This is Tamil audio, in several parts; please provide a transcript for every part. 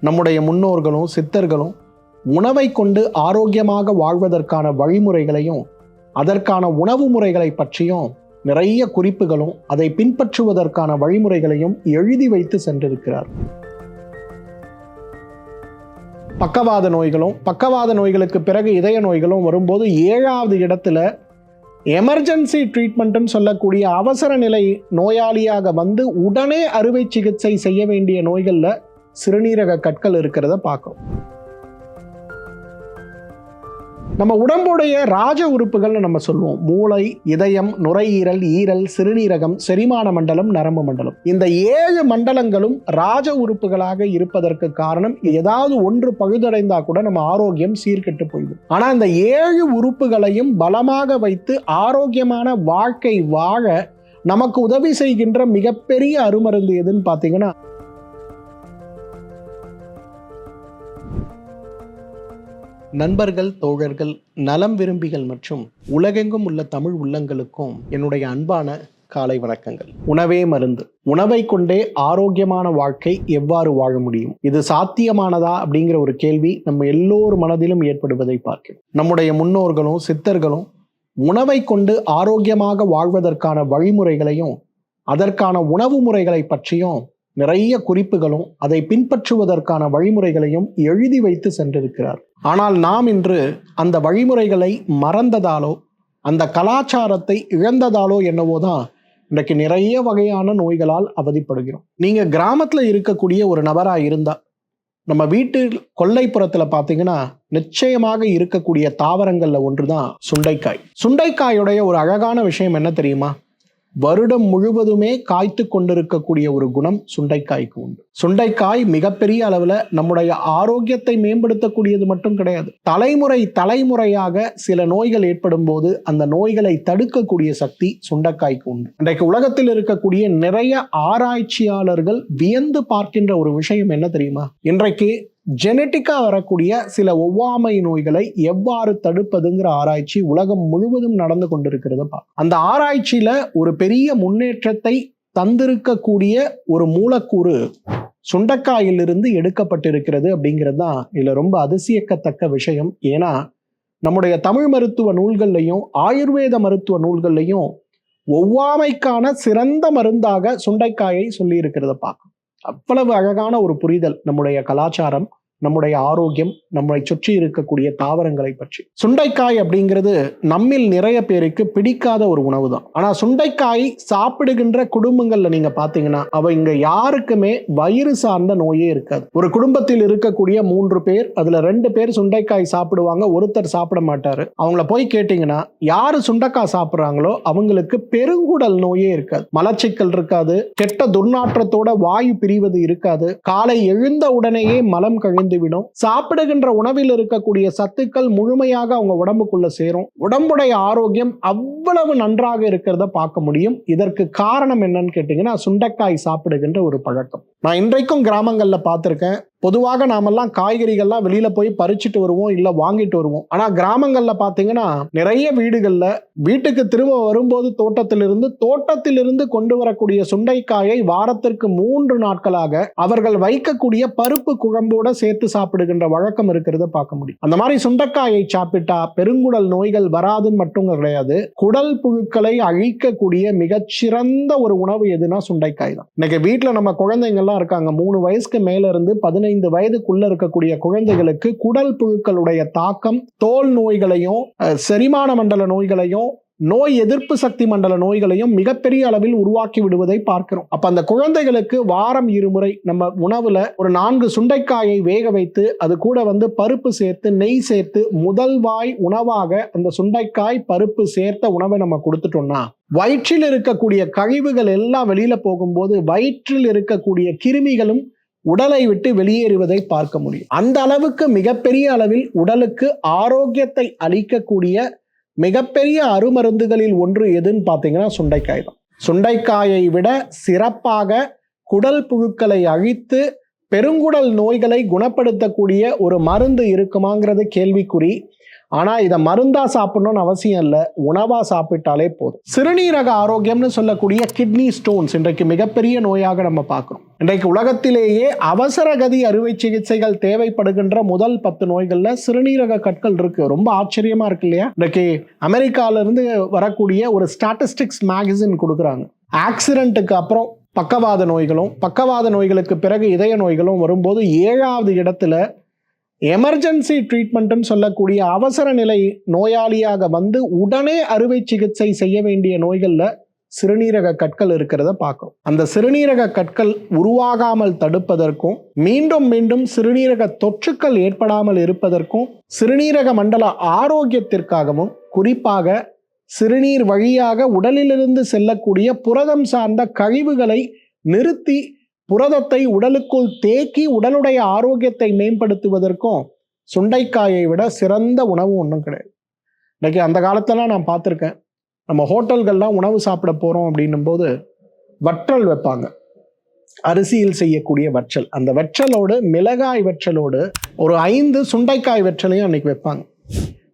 நம்முடைய முன்னோர்களும் சித்தர்களும் உணவை கொண்டு ஆரோக்கியமாக வாழ்வதற்கான வழிமுறைகளையும் அதற்கான உணவு முறைகளை பற்றியும் நிறைய குறிப்புகளும் அதை பின்பற்றுவதற்கான வழிமுறைகளையும் எழுதி வைத்து சென்றிருக்கிறார். பக்கவாத நோய்களும் பக்கவாத நோய்களுக்கு பிறகு இதய நோய்களும் வரும்போது ஏழாவது இடத்துல எமர்ஜென்சி ட்ரீட்மெண்ட்னு சொல்லக்கூடிய அவசர நிலை நோயாளியாக வந்து உடனே அறுவை சிகிச்சை செய்ய வேண்டிய நோய்களில் சிறுநீரக கற்கள் இருக்கிறத பார்க்கும். நம்ம உடம்புடைய ராஜ உறுப்புகள்னு நம்ம சொல்லுவோம். மூளை இதயம் நுரையீரல் ஈரல் சிறுநீரகம் செரிமான மண்டலம் நரம்பு மண்டலம். இந்த ஏழு மண்டலங்களும் ராஜ உறுப்புகளாக இருப்பதற்கு காரணம் ஏதாவது ஒன்று பகுதடைந்தா கூட நம்ம ஆரோக்கியம் சீர்கெட்டு போயிடும் ஆனா இந்த ஏழு உறுப்புகளையும் பலமாக வைத்து ஆரோக்கியமான வாழ்க்கை வாழ நமக்கு உதவி செய்கின்ற மிகப்பெரிய அருமருந்து எதுன்னு பார்த்தீங்கன்னா நண்பர்கள் தோழர்கள் நலம் விரும்பிகள் மற்றும் உலகெங்கும் உள்ள தமிழ் உள்ளங்களுக்கும் என்னுடைய அன்பான காலை வணக்கங்கள். உணவே மருந்து. உணவை கொண்டே ஆரோக்கியமான வாழ்க்கை எவ்வாறு வாழ முடியும்? இது சாத்தியமானதா அப்படிங்கிற ஒரு கேள்வி நம்ம எல்லோர் மனதிலும் ஏற்படுவதை பார்க்கிறோம். நம்முடைய முன்னோர்களும் சித்தர்களும் உணவை கொண்டு ஆரோக்கியமாக வாழ்வதற்கான வழிமுறைகளையும் அதற்கான உணவு முறைகளை பற்றியும் நிறைய குறிப்புகளும் அதை பின்பற்றுவதற்கான வழிமுறைகளையும் எழுதி வைத்து சென்றிருக்கிறார். ஆனால் நாம் இன்று அந்த வழிமுறைகளை மறந்ததாலோ அந்த கலாச்சாரத்தை இழந்ததாலோ என்னவோ தான் இன்றைக்கு நிறைய வகையான நோய்களால் அவதிப்படுகிறோம். நீங்க கிராமத்துல இருக்கக்கூடிய ஒரு நபரா இருந்தா நம்ம வீட்டு கொல்லைப்புறத்துல பாத்தீங்கன்னா நிச்சயமாக இருக்கக்கூடிய தாவரங்கள்ல ஒன்றுதான் சுண்டைக்காய். சுண்டைக்காயுடைய ஒரு அழகான விஷயம் என்ன தெரியுமா? வருடம் முழுவதுமே காய்த்து கொண்டிருக்கக்கூடிய ஒரு குணம் சுண்டைக்காய்க்கு உண்டு. சுண்டைக்காய் மிகப்பெரிய அளவில் நம்முடைய ஆரோக்கியத்தை மேம்படுத்தக்கூடியது மட்டும் கிடையாது. தலைமுறை தலைமுறையாக சில நோய்கள் ஏற்படும் போது அந்த நோய்களை தடுக்கக்கூடிய சக்தி சுண்டைக்காய்க்கு உண்டு. இன்றைக்கு உலகத்தில் இருக்கக்கூடிய நிறைய ஆராய்ச்சியாளர்கள் வியந்து பார்க்கின்ற ஒரு விஷயம் என்ன தெரியுமா? இன்றைக்கு ஜெனட்டிக்காக வரக்கூடிய சில ஒவ்வாமை நோய்களை எவ்வாறு தடுப்பதுங்கிற ஆராய்ச்சி உலகம் முழுவதும் நடந்து கொண்டிருக்கிறது அந்த ஆராய்ச்சியில ஒரு பெரிய முன்னேற்றத்தை தந்திருக்கக்கூடிய ஒரு மூலக்கூறு சுண்டக்காயிலிருந்து எடுக்கப்பட்டிருக்கிறது அப்படிங்கிறது தான் இதில் ரொம்ப அதிசயக்கத்தக்க விஷயம். ஏன்னா நம்முடைய தமிழ் மருத்துவ நூல்கள்லையும் ஆயுர்வேத மருத்துவ நூல்கள்லையும் ஒவ்வாமைக்கான சிறந்த மருந்தாக சுண்டைக்காயை சொல்லி இருக்கிறத பார்க்கும் அவ்வளவு அழகான ஒரு புரிதல் நம்முடைய கலாச்சாரம். நம்முடைய ஆரோக்கியம் நம்மளை சுற்றி இருக்கக்கூடிய தாவரங்களை பற்றி. சுண்டைக்காய் அப்படிங்கிறது நம்மில் நிறைய பேருக்கு பிடிக்காத ஒரு உணவு தான் ஆனா சுண்டைக்காய் சாப்பிடுகின்ற குடும்பங்கள்ல நீங்க பாத்தீங்கன்னா அவ இங்க யாருக்குமே வயிறு சார்ந்த நோயே இருக்காது. ஒரு குடும்பத்தில் இருக்கக்கூடிய மூன்று பேர் அதுல ரெண்டு பேர் சுண்டைக்காய் சாப்பிடுவாங்க ஒருத்தர் சாப்பிட மாட்டாரு. அவங்கள போய் கேட்டீங்கன்னா யாரு சுண்டைக்காய் சாப்பிடுறாங்களோ அவங்களுக்கு பெருங்குடல் நோயே இருக்காது. மலச்சிக்கல் இருக்காது கெட்ட துர்நாற்றத்தோட வாயு பிரிவது இருக்காது. காலை எழுந்த உடனேயே மலம் கழிந்து விடும் சாப்பிடுகின்ற உணவில் இருக்கக்கூடிய சத்துக்கள் முழுமையாக அவங்க உடம்புக்குள்ள சேரும். உடம்புடைய ஆரோக்கியம் அவ்வளவு நன்றாக இருக்கிறத பார்க்க முடியும். இதற்கு காரணம் என்னன்னு கேட்டீங்கன்னா சுண்டைக்காய் சாப்பிடுகின்ற ஒரு பழக்கம். நான் இன்றைக்கும் கிராமங்கள்ல பார்த்திருக்கேன். பொதுவாக நாமெல்லாம் காய்கறிகள்லாம் வெளியில போய் பறிச்சுட்டு வருவோம் இல்ல வாங்கிட்டு வருவோம். ஆனா கிராமங்கள்ல பாத்தீங்கன்னா நிறைய வீடுகள்ல வீட்டுக்கு திரும்ப வரும்போது தோட்டத்திலிருந்து தோட்டத்திலிருந்து கொண்டு வரக்கூடிய சுண்டைக்காயை வாரத்திற்கு மூன்று நாட்களாக அவர்கள் வைக்கக்கூடிய பருப்பு குழம்போட சேர்த்து சாப்பிடுகின்ற வழக்கம் இருக்கிறத பார்க்க முடியும். அந்த மாதிரி சுண்டைக்காயை சாப்பிட்டா பெருங்குடல் நோய்கள் வராதுன்னு மட்டும் கிடையாது. குடல் புழுக்களை அழிக்கக்கூடிய மிகச்சிறந்த ஒரு உணவு எதுனா சுண்டைக்காய் தான். இன்னைக்கு வீட்டுல நம்ம குழந்தைங்கள்லாம் இருக்காங்க. மூணு வயசுக்கு மேல இருந்து பதினைந்து வயதுக்குள்ள இருக்கக்கூடிய குழந்தைகளுக்கு குடல் புழுக்களுடைய தாக்கம் தோல் நோய்களையும் செரிமான மண்டல நோய்களையும் நோய் எதிர்ப்பு சக்தி மண்டல நோய்களையும் மிகப்பெரிய அளவில் உருவாக்கி விடுவதை பார்க்கிறோம். அப்ப அந்த குழந்தைகளுக்கு வாரம் இருமுறை நம்ம உணவுல ஒரு நான்கு சுண்டைக்காயை வேக வைத்து அது கூட வந்து பருப்பு சேர்த்து நெய் சேர்த்து முதல் வாய் உணவாக அந்த சுண்டைக்காய் பருப்பு சேர்த்த உணவை நம்ம கொடுத்துட்டோம்னா வயிற்றில் இருக்கக்கூடிய கழிவுகள் எல்லாம் வெளியில போகும்போது வயிற்றில் இருக்கக்கூடிய கிருமிகளும் உடலை விட்டு வெளியேறுவதை பார்க்க முடியும். அந்த அளவுக்கு மிகப்பெரிய அளவில் உடலுக்கு ஆரோக்கியத்தை அளிக்கக்கூடிய மிகப்பெரிய அருமருந்துகளில் ஒன்று எதுன்னு பார்த்தீங்கன்னா சுண்டைக்காய் தான். சுண்டைக்காயை விட சிறப்பாக குடல் புழுக்களை அழித்து பெருங்குடல் நோய்களை குணப்படுத்தக்கூடிய ஒரு மருந்து இருக்குமாங்கிறது கேள்விக்குறி. ஆனால் இதை மருந்தா சாப்பிடணும்னு அவசியம் இல்லை. உணவா சாப்பிட்டாலே போதும். சிறுநீரக ஆரோக்கியம்னு சொல்லக்கூடிய கிட்னி ஸ்டோன்ஸ் இன்றைக்கு மிகப்பெரிய நோயாக நம்ம பார்க்குறோம். இன்றைக்கு உலகத்திலேயே அவசர கதி அறுவை சிகிச்சைகள் தேவைப்படுகின்ற முதல் பத்து நோய்களில் சிறுநீரக கற்கள் இருக்கு. ரொம்ப ஆச்சரியமா இருக்கு இல்லையா? இன்றைக்கு அமெரிக்காவிலேருந்து வரக்கூடிய ஒரு ஸ்டாட்டிஸ்டிக்ஸ் மேகசின் கொடுக்குறாங்க. ஆக்சிடென்ட்டுக்கு அப்புறம் பக்கவாத நோய்களும் பக்கவாத நோய்களுக்கு பிறகு இதய நோய்களும் வரும்போது ஏழாவது இடத்துல எமர்ஜென்சி ட்ரீட்மெண்ட்னு சொல்லக்கூடிய அவசர நிலை நோயாளியாக வந்து உடனே அறுவை சிகிச்சை செய்ய வேண்டிய நோய்களில் சிறுநீரக கற்கள் இருக்கிறத பார்க்கும். அந்த சிறுநீரக கற்கள் உருவாகாமல் தடுப்பதற்கும் மீண்டும் மீண்டும் சிறுநீரக தொற்றுக்கள் ஏற்படாமல் இருப்பதற்கும் சிறுநீரக மண்டல ஆரோக்கியத்திற்காகவும் குறிப்பாக சிறுநீர் வழியாக உடலிலிருந்து செல்லக்கூடிய புரதம் சார்ந்த கழிவுகளை நிறுத்தி புரதத்தை உடலுக்குள் தேக்கி உடலுடைய ஆரோக்கியத்தை மேம்படுத்துவதற்கும் சுண்டைக்காயை விட சிறந்த உணவு ஒன்றும் கிடையாது. இன்றைக்கி அந்த காலத்தெல்லாம் நான் பார்த்துருக்கேன். நம்ம ஹோட்டல்கள்லாம் உணவு சாப்பிட போகிறோம் அப்படின்னும் போது வற்றல் வைப்பாங்க. அரிசியில் செய்யக்கூடிய வற்றல். அந்த வற்றலோடு மிளகாய் வற்றலோடு ஒரு ஐந்து சுண்டைக்காய் வற்றலையும் அன்னைக்கு வைப்பாங்க.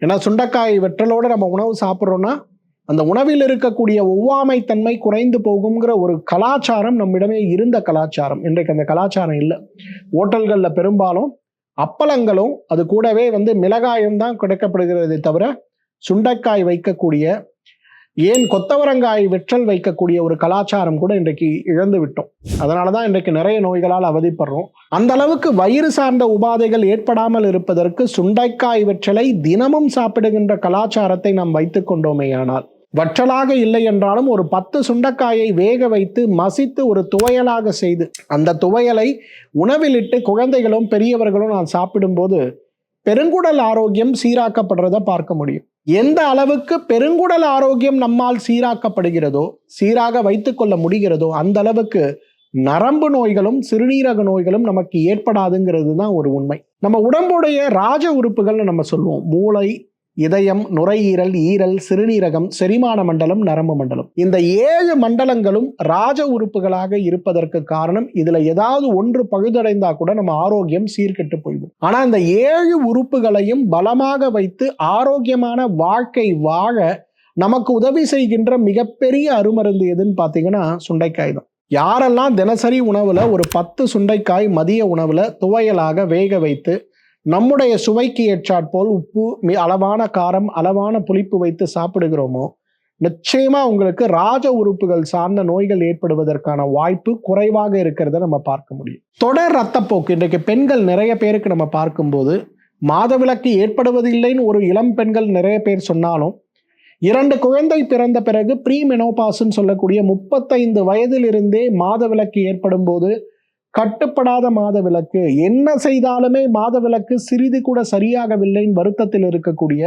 ஏன்னா சுண்டைக்காய் வெற்றலோடு நம்ம உணவு சாப்பிட்றோன்னா அந்த உணவில் இருக்கக்கூடிய ஒவ்வாமை தன்மை குறைந்து போகுங்கிற ஒரு கலாச்சாரம் நம்மிடமே இருந்த கலாச்சாரம். இன்றைக்கு அந்த கலாச்சாரம் இல்லை. ஹோட்டல்களில் பெரும்பாலும் அப்பளங்களும் அது கூடவே வந்து மிளகாயும் தான் கிடைக்கப்படுகிறதே தவிர சுண்டைக்காய் வைக்கக்கூடிய ஏன் கொத்தவரங்காய் வெற்றல் வைக்கக்கூடிய ஒரு கலாச்சாரம் கூட இன்றைக்கு இழந்து விட்டோம். அதனால தான் இன்றைக்கு நிறைய நோய்களால் அவதிப்படுறோம். அந்த அளவுக்கு வயிறு சார்ந்த உபாதைகள் ஏற்படாமல் இருப்பதற்கு சுண்டைக்காய் வெற்றலை தினமும் சாப்பிடுகின்ற கலாச்சாரத்தை நாம் வைத்துக் கொண்டோமேயானால் வற்றலாக இல்லை என்றாலும் ஒரு பத்து சுண்டைக்காயை வேக வைத்து மசித்து ஒரு துவையலாக செய்து அந்த துவையலை உணவிலிட்டு குழந்தைகளும் பெரியவர்களும் நான் சாப்பிடும்போது பெருங்குடல் ஆரோக்கியம் சீராக்கப்படுறத பார்க்க முடியும். எந்த அளவுக்கு பெருங்குடல் ஆரோக்கியம் நம்மால் சீராக்கப்படுகிறதோ சீராக வைத்துக்கொள்ள முடிகிறதோ அந்த அளவுக்கு நரம்பு நோய்களும் சிறுநீரக நோய்களும் நமக்கு ஏற்படாதுங்கிறது தான் ஒரு உண்மை. நம்ம உடம்புடைய ராஜ உறுப்புகள்னு நம்ம சொல்லுவோம். மூளை இதயம் நுரையீரல் ஈரல் சிறுநீரகம் செரிமான மண்டலம் நரம்பு மண்டலம். இந்த ஏழு மண்டலங்களும் ராஜ உறுப்புகளாக இருப்பதற்கு காரணம் இதுல ஏதாவது ஒன்று பழுதடைந்தா கூட நம்ம ஆரோக்கியம் சீர்கெட்டு போய்விடும். ஆனா இந்த ஏழு உறுப்புகளையும் பலமாக வைத்து ஆரோக்கியமான வாழ்க்கை வாழ நமக்கு உதவி செய்கின்ற மிகப்பெரிய அருமருந்து எதுன்னு பார்த்தீங்கன்னா சுண்டைக்காய் தான். யாரெல்லாம் தினசரி உணவுல ஒரு பத்து சுண்டைக்காய் மதிய உணவுல துவையலாக வேக வைத்து நம்முடைய சுவைக்கு ஏற்றாற்போல் உப்பு அளவான காரம் அளவான புளிப்பு வைத்து சாப்பிடுகிறோமோ நிச்சயமா உங்களுக்கு ராஜ உறுப்புகள் சார்ந்த நோய்கள் ஏற்படுவதற்கான வாய்ப்பு குறைவாக இருக்கிறத நம்ம பார்க்க முடியும். தொடர் ரத்தப்போக்கு இன்றைக்கு பெண்கள் நிறைய பேருக்கு நம்ம பார்க்கும்போது மாதவிலக்கு ஏற்படுவதில்லைன்னு ஒரு இளம் பெண்கள் நிறைய பேர் சொன்னாலும் இரண்டு குழந்தை பிறந்த பிறகு ப்ரீ மெனோபாஸ்ன்னு சொல்லக்கூடிய முப்பத்தைந்து வயதிலிருந்தே மாதவிலக்கு ஏற்படும் போது கட்டுப்படாத மாதவிலக்கு. என்ன செய்தாலுமே மாதவிலக்கு சிறிது கூட சரியாகவில்லைன்னு வருத்தத்தில் இருக்கக்கூடிய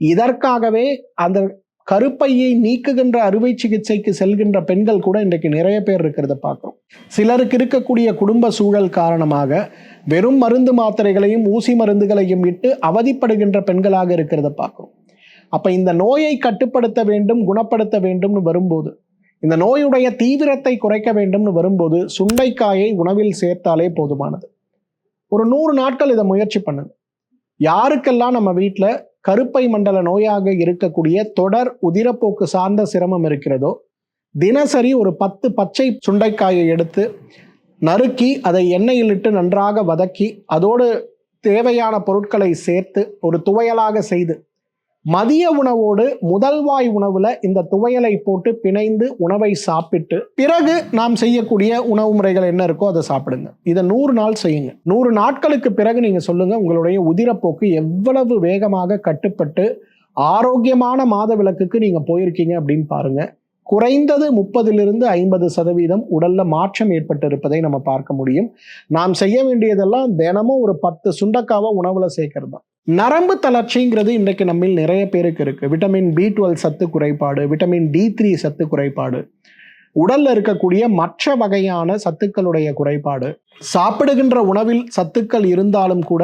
இதற்காகவே அந்த கருப்பையை நீக்குகின்ற அறுவை சிகிச்சைக்கு செல்கின்ற பெண்கள் கூட இன்றைக்கு நிறைய பேர் இருக்கிறத பார்க்குறோம். சிலருக்கு இருக்கக்கூடிய குடும்ப சூழல் காரணமாக வெறும் மருந்து மாத்திரைகளையும் ஊசி மருந்துகளையும் இட்டு அவதிப்படுகின்ற பெண்களாக இருக்கிறத பார்க்குறோம். அப்போ இந்த நோயை கட்டுப்படுத்த வேண்டும் குணப்படுத்த வேண்டும்னு வரும்போது இந்த நோயுடைய தீவிரத்தை குறைக்க வேண்டும்னு வரும்போது சுண்டைக்காயை உணவில் சேர்த்தாலே போதுமானது. ஒரு நூறு நாட்கள் இதை முயற்சி பண்ணுங்க. யாருக்கெல்லாம் நம்ம வீட்டில் கருப்பை மண்டல நோயாக இருக்கக்கூடிய தொடர் உதிரப்போக்கு சார்ந்த சிரமம் இருக்கிறதோ தினசரி ஒரு பத்து பச்சை சுண்டைக்காயை எடுத்து நறுக்கி அதை எண்ணெயில் இட்டு நன்றாக வதக்கி அதோடு தேவையான பொருட்களை சேர்த்து ஒரு துவையலாக செய்து மதிய உணவோடு முதல்வாய் உணவுல இந்த துவையலை போட்டு பிணைந்து உணவை சாப்பிட்டு பிறகு நாம் செய்யக்கூடிய உணவு முறைகள் என்ன இருக்கோ அதை சாப்பிடுங்க. இதை நூறு நாள் செய்யுங்க. நூறு நாட்களுக்கு பிறகு நீங்க சொல்லுங்க உங்களுடைய உதிரப்போக்கு எவ்வளவு வேகமாக கட்டுப்பட்டு ஆரோக்கியமான மாத விளக்குக்கு நீங்க போயிருக்கீங்க அப்படின்னு பாருங்க. குறைந்தது முப்பதிலிருந்து ஐம்பது சதவீதம் உடல்ல மாற்றம் ஏற்பட்டு இருப்பதை நம்ம பார்க்க முடியும். நாம் செய்ய வேண்டியதெல்லாம் தினமும் ஒரு பத்து சுண்டக்காவை உணவுல சேர்க்கறது தான். நரம்பு தளர்ச்சிங்கிறது இன்றைக்கு நம்மில் நிறைய பேருக்கு இருக்குது விட்டமின் பி டுவெல் சத்து குறைபாடு விட்டமின் டி த்ரீ சத்து குறைபாடு. உடல்ல இருக்கக்கூடிய மற்ற வகையான சத்துக்களுடைய குறைபாடு சாப்பிடுகின்ற உணவில் சத்துக்கள் இருந்தாலும் கூட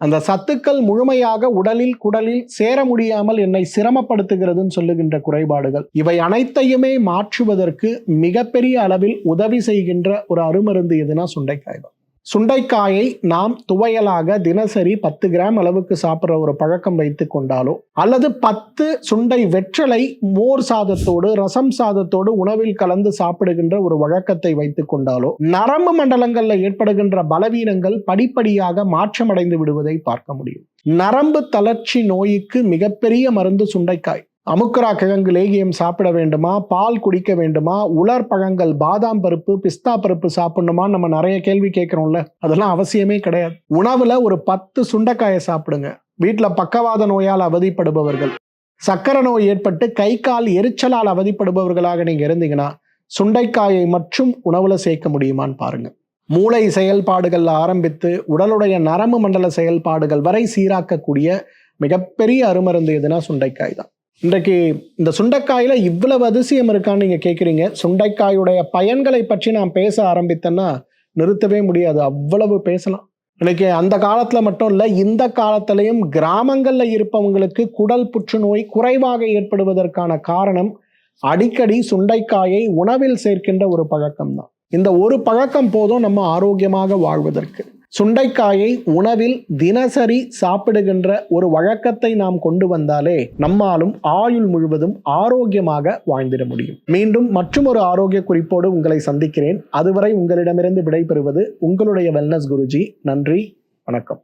அந்த சத்துக்கள் முழுமையாக உடலில் குடலில் சேர முடியாமல் என்னை சிரமப்படுத்துகிறதுன்னு சொல்லுகின்ற குறைபாடுகள் இவை அனைத்தையுமே மாற்றுவதற்கு மிகப்பெரிய அளவில் உதவி செய்கின்ற ஒரு அருமருந்து எதுனா சுண்டைக்காய் தான் சுண்டைக்காயை நாம் துவையலாக தினசரி பத்து கிராம் அளவுக்கு சாப்பிட்ற ஒரு பழக்கம் வைத்து கொண்டாலோ அல்லது பத்து சுண்டை வெற்றலை மோர் சாதத்தோடு ரசம் சாதத்தோடு உணவில் கலந்து சாப்பிடுகின்ற ஒரு வழக்கத்தை வைத்துக் கொண்டாலோ நரம்பு மண்டலங்களில் ஏற்படுகின்ற பலவீனங்கள் படிப்படியாக மாற்றமடைந்து விடுவதை பார்க்க முடியும். நரம்பு தளர்ச்சி நோய்க்கு மிகப்பெரிய மருந்து சுண்டைக்காய். அமுக்கரா கிழங்கு லேகியம் சாப்பிட வேண்டுமா? பால் குடிக்க வேண்டுமா? உலர் பழங்கள் பாதாம் பருப்பு பிஸ்தா பருப்பு சாப்பிடணுமா? நம்ம நிறைய கேள்வி கேட்குறோம்ல. அதெல்லாம் அவசியமே கிடையாது. உணவுல ஒரு பத்து சுண்டைக்காயை சாப்பிடுங்க. வீட்டில் பக்கவாத நோயால் அவதிப்படுபவர்கள். சக்கரை நோய் ஏற்பட்டு கை கால் எரிச்சலால் அவதிப்படுபவர்களாக நீங்க இருந்தீங்கன்னா சுண்டைக்காயை மற்றும் உணவுல சேர்க்க முடியுமான்னு பாருங்க. மூளை செயல்பாடுகள் ஆரம்பித்து உடலுடைய நரம்பு மண்டல செயல்பாடுகள் வரை சீராக்கக்கூடிய மிகப்பெரிய அருமருந்து எதுனா சுண்டைக்காய் தான். இன்றைக்கு இந்த சுண்டைக்காயில் இவ்வளவு அதிசயம் இருக்கான்னு நீங்கள் கேட்குறீங்க சுண்டைக்காயுடைய பயன்களை பற்றி நான் பேச ஆரம்பித்தேன்னா நிறுத்தவே முடியாது. அவ்வளவு பேசலாம். இன்னைக்கு அந்த காலத்தில் மட்டும் இல்லை இந்த காலத்திலையும் கிராமங்களில் இருப்பவங்களுக்கு குடல் புற்றுநோய் குறைவாக ஏற்படுவதற்கான காரணம் அடிக்கடி சுண்டைக்காயை உணவில் சேர்க்கின்ற ஒரு பழக்கம் தான் இந்த ஒரு பழக்கம் போதும் நம்ம ஆரோக்கியமாக வாழ்வதற்கு. சுண்டைக்காயை உணவில் தினசரி சாப்பிடுகின்ற ஒரு வழக்கத்தை நாம் கொண்டு வந்தாலே நம்மாலும் ஆயுள் முழுவதும் ஆரோக்கியமாக வாழ்ந்திட முடியும். மீண்டும் மற்றும் ஒரு ஆரோக்கிய குறிப்போடு உங்களை சந்திக்கிறேன். அதுவரை உங்களிடமிருந்து விடைபெறுவது உங்களுடைய வெல்னஸ் குருஜி. நன்றி வணக்கம்.